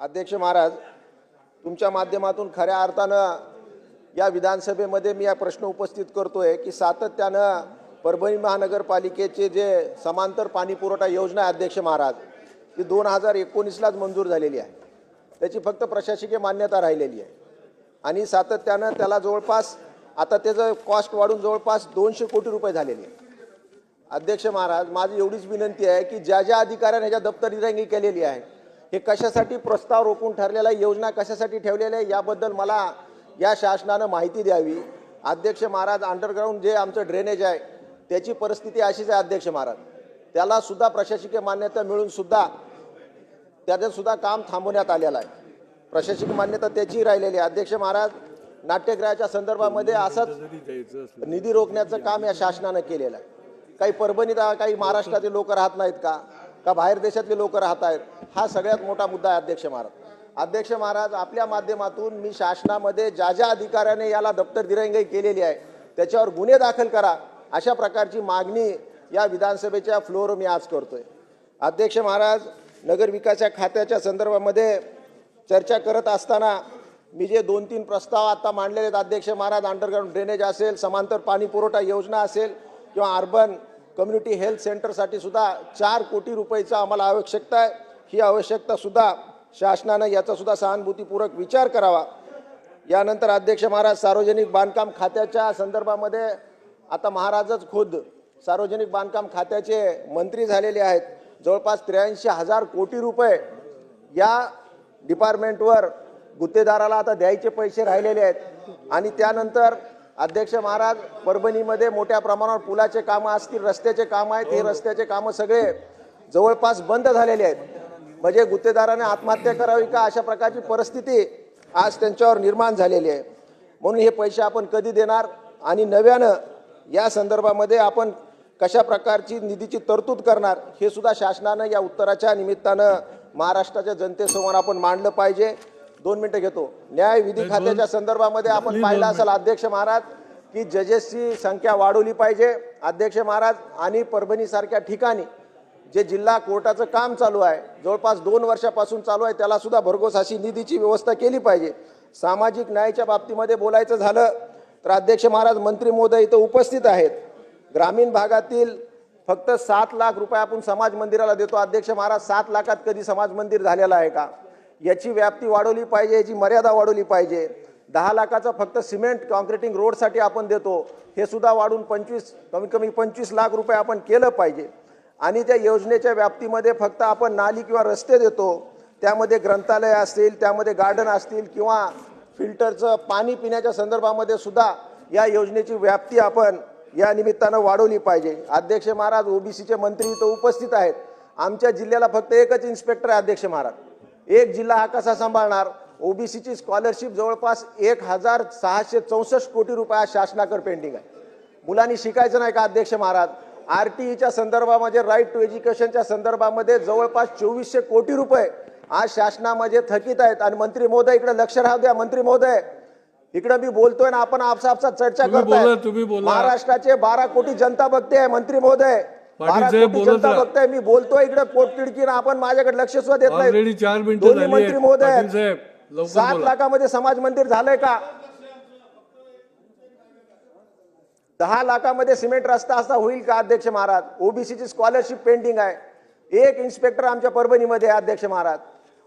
अध्यक्ष महाराज तुमच्या माध्यमातून खऱ्या अर्थानं या विधानसभेमध्ये मी हा प्रश्न उपस्थित करतोय की सातत्यानं परभणी महानगरपालिकेचे जे समांतर पाणी पुरवठा योजना आहे अध्यक्ष महाराज ती दोन हजार एकोणीसलाच मंजूर झालेली आहे. त्याची फक्त प्रशासकीय मान्यता राहिलेली आहे. आणि सातत्यानं त्याला जवळपास आता त्याचं कॉस्ट वाढून जवळपास दोनशे कोटी रुपये झालेले आहे अध्यक्ष महाराज माझी एवढीच विनंती आहे की ज्या ज्या अधिकाऱ्याने ह्याच्या दप्तरी केलेली आहे हे कशासाठी प्रस्ताव रोखून ठरलेला आहे, योजना कशासाठी ठेवलेल्या आहे याबद्दल मला या शासनानं माहिती द्यावी. अध्यक्ष महाराज अंडरग्राऊंड जे आमचं ड्रेनेज आहे त्याची परिस्थिती अशीच आहे अध्यक्ष महाराज. त्याला सुद्धा प्रशासकीय मान्यता मिळून सुद्धा त्याचं सुद्धा काम थांबवण्यात आलेलं आहे. प्रशासकीय मान्यता त्याची राहिलेली आहे. अध्यक्ष महाराज नाट्यगृहाच्या संदर्भामध्ये असंच निधी रोखण्याचं काम या शासनानं केलेलं आहे. काही परभणीत काही महाराष्ट्रातील लोक राहत नाहीत का? का बाहेर देशातले लोक राहत आहेत हा सगळ्यात मोठा मुद्दा आहे अध्यक्ष महाराज. अध्यक्ष महाराज आपल्या माध्यमातून मी शासनामध्ये ज्या ज्या अधिकाऱ्याने याला दप्तर दिरंगाई केलेली आहे त्याच्यावर गुन्हे दाखल करा अशा प्रकारची मागणी या विधानसभेच्या फ्लोअर मी आज करतोय. अध्यक्ष महाराज नगरविकास या खात्याच्या संदर्भामध्ये चर्चा करत असताना मी जे दोन तीन प्रस्ताव आता मांडलेले आहेत अध्यक्ष महाराज अंडरग्राऊंड ड्रेनेज असेल समांतर पाणी पुरवठा योजना असेल किंवा अर्बन कम्युनिटी हेल्थ सेंटरसाठी सुद्धा चार कोटी रुपयाचा आम्हाला आवश्यकता आहे. ही आवश्यकता सुद्धा शासनानं याचासुद्धा सहानुभूतीपूर्वक विचार करावा. यानंतर अध्यक्ष महाराज सार्वजनिक बांधकाम खात्याच्या संदर्भामध्ये आता महाराजच खुद सार्वजनिक बांधकाम खात्याचे मंत्री झालेले आहेत. जवळपास त्र्याऐंशी हजार कोटी रुपये या डिपार्टमेंटवर गुत्तेदाराला आता द्यायचे पैसे राहिलेले आहेत. आणि त्यानंतर अध्यक्ष महाराज परभणीमध्ये मोठ्या प्रमाणावर पुलाचे कामं असतील रस्त्याचे कामं आहेत हे रस्त्याचे कामं सगळे जवळपास बंद झालेले आहेत. म्हणजे गुत्तेदाराने आत्महत्या करावी का अशा प्रकारची परिस्थिती आज त्यांच्यावर निर्माण झालेली आहे. म्हणून हे पैसे आपण कधी देणार आणि नव्यानं या संदर्भामध्ये आपण कशा प्रकारची निधीची तरतूद करणार हे सुद्धा शासनानं या उत्तराच्या निमित्तानं महाराष्ट्राच्या जनतेसमोर आपण मांडलं पाहिजे. दोन मिनिटं घेतो. न्याय विधी खात्याच्या संदर्भामध्ये आपण पाहिलं असेल अध्यक्ष महाराज की जजेसची संख्या वाढवली पाहिजे. अध्यक्ष महाराज आणि परभणीसारख्या ठिकाणी जे जिल्हा कोर्टाचं काम चालू आहे जवळपास दोन वर्षापासून चालू आहे त्याला सुद्धा भरघोस अशी निधीची व्यवस्था केली पाहिजे. सामाजिक न्यायाच्या बाबतीमध्ये बोलायचं झालं तर अध्यक्ष महाराज मंत्री महोदय इथं उपस्थित आहेत. ग्रामीण भागातील फक्त सात लाख रुपये आपण समाज मंदिराला देतो. अध्यक्ष महाराज सात लाखात कधी समाज मंदिर झालेलं आहे का? याची व्याप्ती वाढवली पाहिजे याची मर्यादा वाढवली पाहिजे. दहा लाखाचं फक्त सिमेंट कॉन्क्रिटिंग रोडसाठी आपण देतो. हे सुद्धा वाढून पंचवीस कमीत कमी पंचवीस लाख रुपये आपण केलं पाहिजे. आणि त्या योजनेच्या व्याप्तीमध्ये फक्त आपण नाली किंवा रस्ते देतो. त्यामध्ये ग्रंथालय असतील त्यामध्ये गार्डन असतील किंवा फिल्टरचं पाणी पिण्याच्या संदर्भामध्ये सुद्धा या योजनेची व्याप्ती आपण या निमित्तानं वाढवली पाहिजे. अध्यक्ष महाराज ओबीसीचे मंत्री इथं उपस्थित आहेत. आमच्या जिल्ह्याला फक्त एकच इन्स्पेक्टर आहे अध्यक्ष महाराज. एक जिल्हा हा कसा सांभाळणार? ओबीसीची स्कॉलरशिप जवळपास एक हजार सहाशे चौसष्ट कोटी रुपये आज शासनाकडे पेंडिंग आहे. मुलांनी शिकायचं नाही का अध्यक्ष महाराज? आर टी ईच्या संदर्भामध्ये राईट टू एज्युकेशनच्या संदर्भामध्ये जवळपास चोवीसशे कोटी रुपये आज शासनामध्ये थकीत आहेत. आणि मंत्री महोदय इकडे लक्ष राहू द्या मंत्री महोदय. इकडे मी बोलतोय ना आपण आपसा आपसा चर्चा करताय. महाराष्ट्राचे बारा कोटी जनता बघते मंत्री महोदय. पाटील बोलत. बघताय मी बोलतोय इकडे पोटतिडकीनं आपण माझ्याकडे लक्ष सुद्धा देत नाही. चार मिनिटं मंत्री. महोदय सात. लाखामध्ये समाज मंदिर झालंय का? दहा लाखामध्ये सिमेंट रस्ता असा होईल का अध्यक्ष महाराज? ओबीसीची स्कॉलरशिप पेंडिंग आहे. एक इन्स्पेक्टर आमच्या परभणीमध्ये आहे अध्यक्ष महाराज.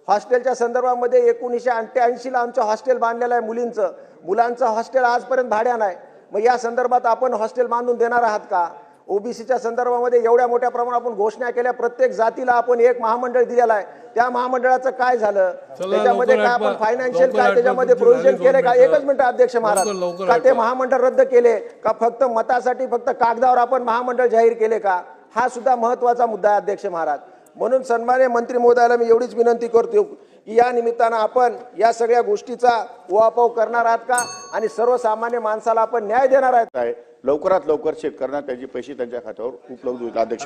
हॉस्टेलच्या संदर्भामध्ये एकोणीसशे अठ्ठ्याऐंशीला आमचं हॉस्टेल बांधलेलं आहे मुलींचं. मुलांचं हॉस्टेल आजपर्यंत भाड्यानं आहे. मग या संदर्भात आपण हॉस्टेल बांधून देणार आहात का? ओबीसीच्या संदर्भामध्ये एवढ्या मोठ्या प्रमाणात आपण घोषणा केल्या प्रत्येक जातीला आपण एक महामंडळ दिलेलं आहे त्या महामंडळाचं काय झालं त्याच्यामध्ये काय आपण. फायनान्शियल काय. त्याच्यामध्ये प्रोव्हिजन केले का. एकच मिनिट अध्यक्ष महाराज का ते. महामंडळ रद्द केले का फक्त मतासाठी फक्त कागदावर आपण महामंडळ जाहीर केले का हा सुद्धा महत्त्वाचा मुद्दा आहे अध्यक्ष महाराज म्हणून सन्मान्य मंत्री महोदयाला मी एवढीच विनंती करतो की या निमित्तानं आपण या सगळ्या गोष्टीचा उहापोह करणार आहात का आणि सर्वसामान्य माणसाला आपण न्याय देणार आहेत आहे लवकरात लवकर शेतकऱ्यांना त्याचे पैसे त्यांच्या खात्यावर उपलब्ध होईल अध्यक्ष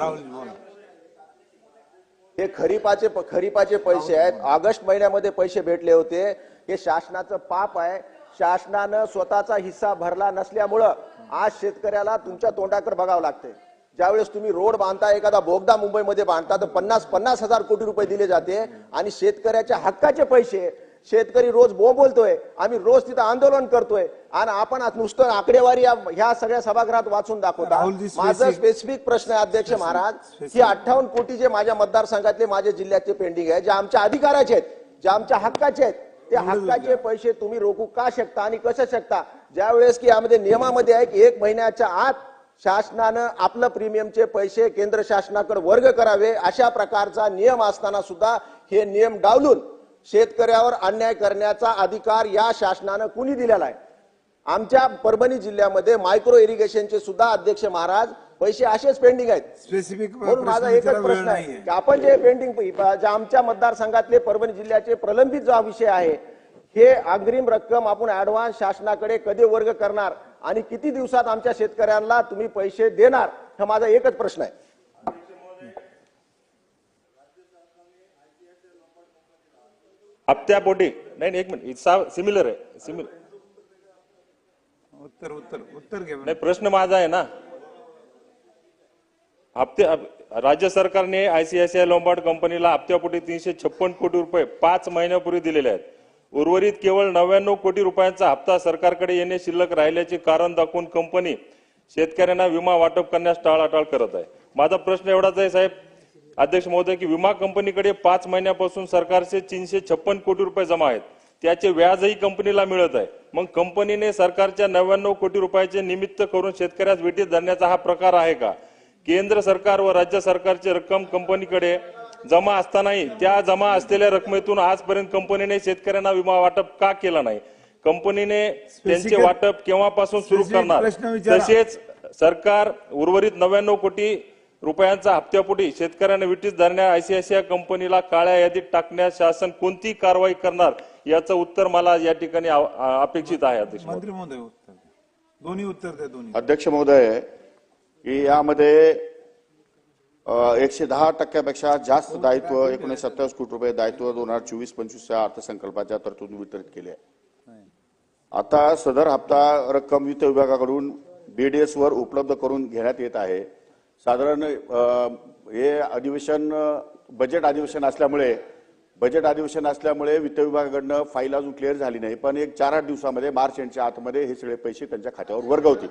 हे खरीपाचे खरीपाचे पैसे आहेत. ऑगस्ट महिन्यामध्ये पैसे भेटले होते. हे शासनाचं पाप आहे. शासनानं स्वतःचा हिस्सा भरला नसल्यामुळं आज शेतकऱ्याला तुमच्या तोंडाकडे बघावं लागतंय ज्यावेळेस तुम्ही रोड बांधता एखादा बोगदा मुंबईमध्ये बांधता तर पन्नास पन्नास हजार कोटी रुपये दिले जाते आणि शेतकऱ्याच्या हक्काचे पैसे शेतकरी रोज बोंबलतोय आम्ही रोज तिथं आंदोलन करतोय. आणि आपण आज नुसतं आकडेवारी ह्या सगळ्या सभागृहात वाचून दाखवता. माझा स्पेसिफिक प्रश्न आहे अध्यक्ष महाराज की अठ्ठावन्न कोटी जे माझ्या मतदारसंघातले माझे जिल्ह्याचे पेंडिंग आहे जे आमच्या अधिकाराचे आहेत जे आमच्या हक्काचे आहेत ते हक्काचे पैसे तुम्ही रोखू का शकता आणि कसं शकता? ज्यावेळेस की यामध्ये नियमामध्ये आहे की एक महिन्याच्या आत शासनानं आपलं प्रीमियमचे पैसे केंद्र शासनाकडे वर्ग करावे अशा प्रकारचा नियम असताना सुद्धा हे नियम डावलून शेतकऱ्यावर अन्याय करण्याचा अधिकार या शासनानं कुणी दिलेला आहे? आमच्या परभणी जिल्ह्यामध्ये मायक्रो इरिगेशनचे सुद्धा अध्यक्ष महाराज पैसे असेच पेंडिंग आहेत. स्पेसिफिक म्हणून माझा एकच प्रश्न आहे की आपण जे पेंडिंग जे आमच्या मतदारसंघातले परभणी जिल्ह्याचे प्रलंबित जो विषय आहे हे अग्रिम रक्कम आपण ऍडव्हान्स शासनाकडे कधी वर्ग करणार आणि किती दिवसात आमच्या शेतकऱ्यांना तुम्ही पैसे देणार हा माझा एकच प्रश्न आहे. हप्त्यापोटी नाही नाही, एक मिनिट. सिमिलर आहे. सिमिलर उत्तर उत्तर उत्तर घे नाही प्रश्न माझा आहे ना. हप्ते राज्य सरकारने आयसीआयसीआय लोंबार्ड कंपनीला हप्त्यापोटी तीनशे छप्पन कोटी रुपये पाच महिन्यापूर्वी दिलेले आहेत. उर्वरित केवळ नव्याण्णव कोटी रुपयांचा हप्ता सरकारकडे येणे शिल्लक राहिल्याचे कारण दाखवून कंपनी शेतकऱ्यांना विमा वाटप करण्यास टाळाटाळ करत आहे. माझा प्रश्न एवढाच आहे साहेब. अध्यक्ष महोदय की विमा कंपनीकडे पाच महिन्यापासून सरकारचे तीनशे छप्पन कोटी रुपये जमा आहेत. त्याचे व्याजही कंपनीला मिळत आहे. मग कंपनीने सरकारच्या नव्याण्णव कोटी रुपयाचे निमित्त करून शेतकऱ्यास वेटीत धरण्याचा हा प्रकार आहे का? केंद्र सरकार व राज्य सरकारची रक्कम कंपनीकडे जमा असतानाही त्या जमा असलेल्या रकमेतून आजपर्यंत कंपनीने शेतकऱ्यांना विमा वाटप का केला नाही? कंपनीने त्यांचे वाटप केव्हापासून सुरू करणार. तसेच सरकार उर्वरित नव्याण्णव कोटी रुपयांचा हप्त्यापोटी शेतकऱ्यांना विटीस धरण्या आयसीआयसीआय कंपनीला काळ्या यादीत टाकण्यास शासन कोणती कारवाई करणार याचं उत्तर मला या ठिकाणी अपेक्षित आहे अध्यक्ष महोदय. मंत्री महोदय उत्तर. दोन्ही उत्तर द्या दोन्ही अध्यक्ष महोदय की यामध्ये एकशे दहा टक्क्यापेक्षा जास्त दायित्व एकोणीशे सत्तावीस कोटी रुपये दायित्व दोन हजार चोवीस पंचवीसच्या अर्थसंकल्पाच्या तरतूद वितरित केले आहे आता सदर हप्ता रक्कम वित्त विभागाकडून बीडीएस वर उपलब्ध करून घेण्यात येत आहे साधारण हे अधिवेशन बजेट अधिवेशन असल्यामुळे बजेट अधिवेशन असल्यामुळे वित्त विभागाकडनं फाईल अजून क्लिअर झाली नाही. पण एक चार आठ दिवसामध्ये मार्च एंडच्या आतमध्ये हे सगळे पैसे त्यांच्या खात्यावर वर्ग होतील